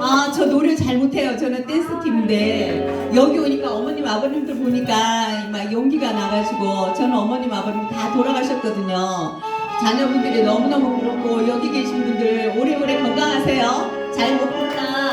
아, 저 노래 잘 못해요. 저는 댄스팀인데 여기 오니까 어머님 아버님들 보니까 막 용기가 나가지고 저는 어머님 아버님 다 돌아가셨거든요. 자녀분들이 너무너무 부럽고 여기 계신 분들 오래오래 건강하세요. 잘 먹었다.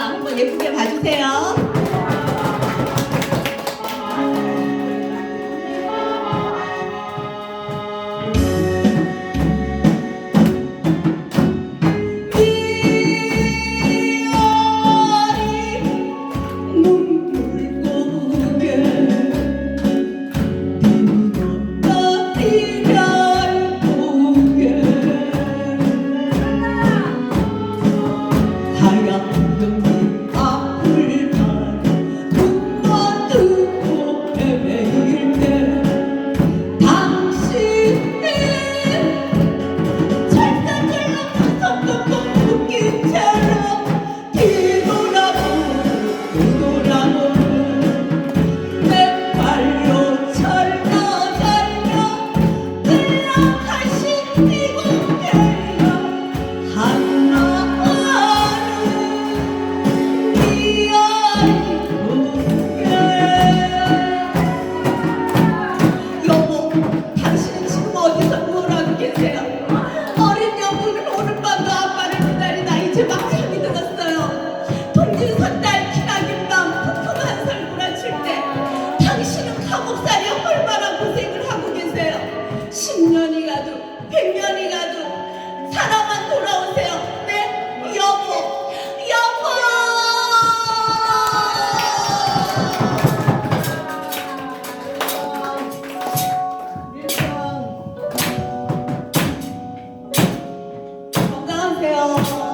Thank you. 안녕하세요.